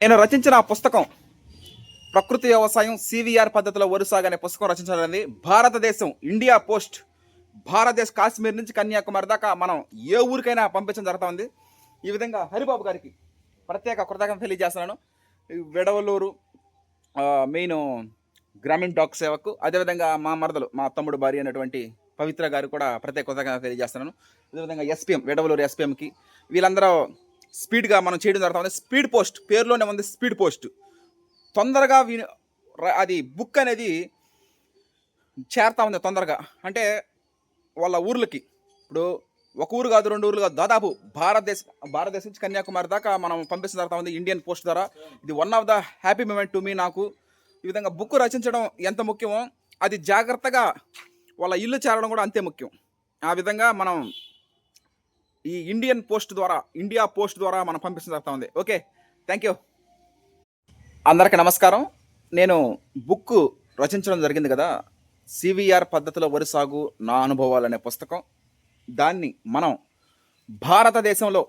నేను రచించిన ఆ పుస్తకం ప్రకృతి వ్యవసాయం సివిఆర్ పద్ధతిలో వరుసాగా అనే పుస్తకం రచించడానికి భారతదేశం ఇండియా పోస్ట్ భారతదేశ కాశ్మీర్ నుంచి కన్యాకుమారి దాకా మనం ఏ ఊరికైనా పంపించడం జరుగుతూ ఉంది. ఈ విధంగా హరిబాబు గారికి ప్రత్యేక కృతజ్ఞత తెలియజేస్తున్నాను. వెడవలూరు మెయిన్ గ్రామీణ డాక్ సేవకు అదేవిధంగా మా మరదలు మా తమ్ముడు భార్య అనేటువంటి పవిత్ర గారు కూడా ప్రత్యేక కృతజ్ఞత తెలియజేస్తున్నాను. అదేవిధంగా ఎస్పీఎం వెడవలూరు ఎస్పీఎంకి వీళ్ళందరూ స్పీడ్గా మనం చేయడం జరుగుతుంది. Speed post. పేరులోనే ఉంది స్పీడ్ పోస్ట్. తొందరగా వి అది బుక్ అనేది చేరుతా ఉంది తొందరగా. అంటే వాళ్ళ ఊర్లకి. ఇప్పుడు ఒక ఊరు కాదు రెండు ఊర్లు కాదు. దాదాపు భారతదేశ భారతదేశం నుంచి కన్యాకుమారి దాకా మనం పంపించిన జరుగుతూ ఉంది ఇండియన్ పోస్ట్ ద్వారా. ఇది one of the happy moment to me నాకు. ఈ విధంగా బుక్ రచించడం ఎంత ముఖ్యమో అది జాగ్రత్తగా వాళ్ళ ఇల్లు చేరడం కూడా అంతే ముఖ్యం. ఆ విధంగా మనం ఈ ఇండియన్ పోస్ట్ ద్వారా ఇండియా పోస్ట్ ద్వారా మనం పంపించడం జరుగుతూ ఉంది. Okay thank you. అందరికీ నమస్కారం. నేను బుక్ రచించడం జరిగింది కదా సివిఆర్ పద్ధతిలో వరి సాగు నా అనుభవాలు అనే పుస్తకం. దాన్ని మనం భారతదేశంలో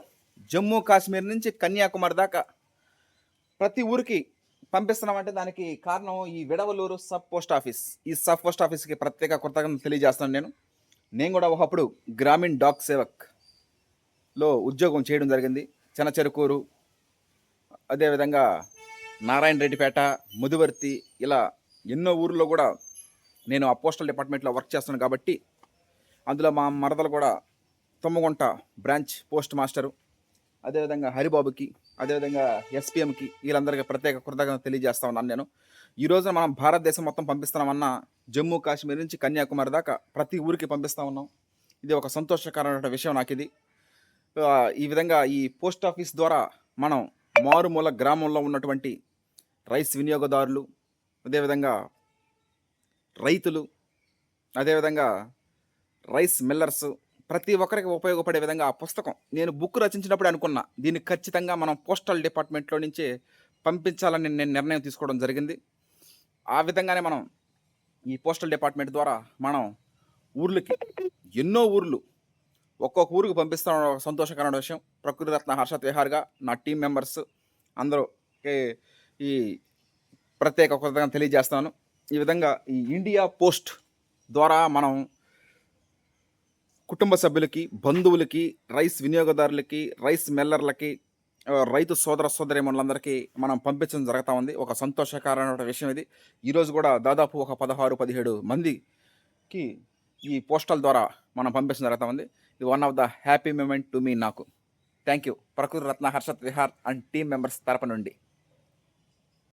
జమ్మూ కాశ్మీర్ నుంచి కన్యాకుమారి దాకా ప్రతి ఊరికి పంపిస్తున్నామంటే దానికి కారణం ఈ విడవలూరు సబ్ పోస్ట్ ఆఫీస్. ఈ సబ్ పోస్ట్ ఆఫీస్కి ప్రత్యేక కృతజ్ఞతలు తెలియజేస్తాను నేను. నేను కూడా ఒకప్పుడు గ్రామీణ డాక్ సేవక్. లో ఉద్యోగం చేయడం జరిగింది. చెనచెరుకూరు అదేవిధంగా నారాయణ రెడ్డిపేట ముదివర్తి ఇలా ఎన్నో ఊర్లో కూడా నేను ఆ పోస్టల్ డిపార్ట్మెంట్లో వర్క్ చేస్తున్నాను కాబట్టి అందులో మా మరదలు కూడా తొమ్మగుంట బ్రాంచ్ పోస్ట్ మాస్టరు అదేవిధంగా హరిబాబుకి అదేవిధంగా ఎస్పీఎంకి వీళ్ళందరికీ ప్రత్యేక కృతజ్ఞత తెలియజేస్తా ఉన్నాను నేను. ఈ రోజున మనం భారతదేశం మొత్తం పంపిస్తున్నామన్న జమ్మూ కాశ్మీర్ నుంచి కన్యాకుమారి దాకా ప్రతి ఊరికి పంపిస్తూ ఉన్నాం. ఇది ఒక సంతోషకరమైన విషయం నాకు ఇది ఈ విధంగా ఈ పోస్ట్ ఆఫీస్ ద్వారా మనం మారుమూల గ్రామంలో ఉన్నటువంటి రైస్ వినియోగదారులు అదేవిధంగా రైతులు అదేవిధంగా రైస్ మిల్లర్స్ ప్రతి ఒక్కరికి ఉపయోగపడే విధంగా ఆ పుస్తకం నేను బుక్ రచించినప్పుడు అనుకున్నా. దీన్ని ఖచ్చితంగా మనం పోస్టల్ డిపార్ట్మెంట్లో నుంచే పంపించాలని నేను నిర్ణయం తీసుకోవడం జరిగింది. ఆ విధంగానే మనం ఈ పోస్టల్ డిపార్ట్మెంట్ ద్వారా మనం ఊర్లకి ఎన్నో ఊర్లు ఒక్కొక్క ఊరికి పంపిస్తాం. సంతోషకరమైన విషయం. ప్రకృతి రత్న హర్షత్ విహార్గా నా టీం మెంబర్స్ అందరూ ఈ ప్రత్యేక కృతజ్ఞత తెలియజేస్తాను ఈ విధంగా ఈ ఇండియా పోస్ట్ ద్వారా మనం కుటుంబ సభ్యులకి బంధువులకి రైస్ వినియోగదారులకి రైస్ మెల్లర్లకి రైతు సోదర సోదరిమణులందరికీ మనం పంపించడం జరుగుతూ ఉంది. ఒక సంతోషకరమైన విషయం ఇది. ఈరోజు కూడా దాదాపు ఒక పదహారు పదిహేడు మందికి ఈ పోస్టల్ ద్వారా మనం పంపించడం జరుగుతూ ఉంది. ఇది one of the happy moment to me నాకు. Thank you Prakriti Ratna Harshat Vihar and team members తరపు నుండి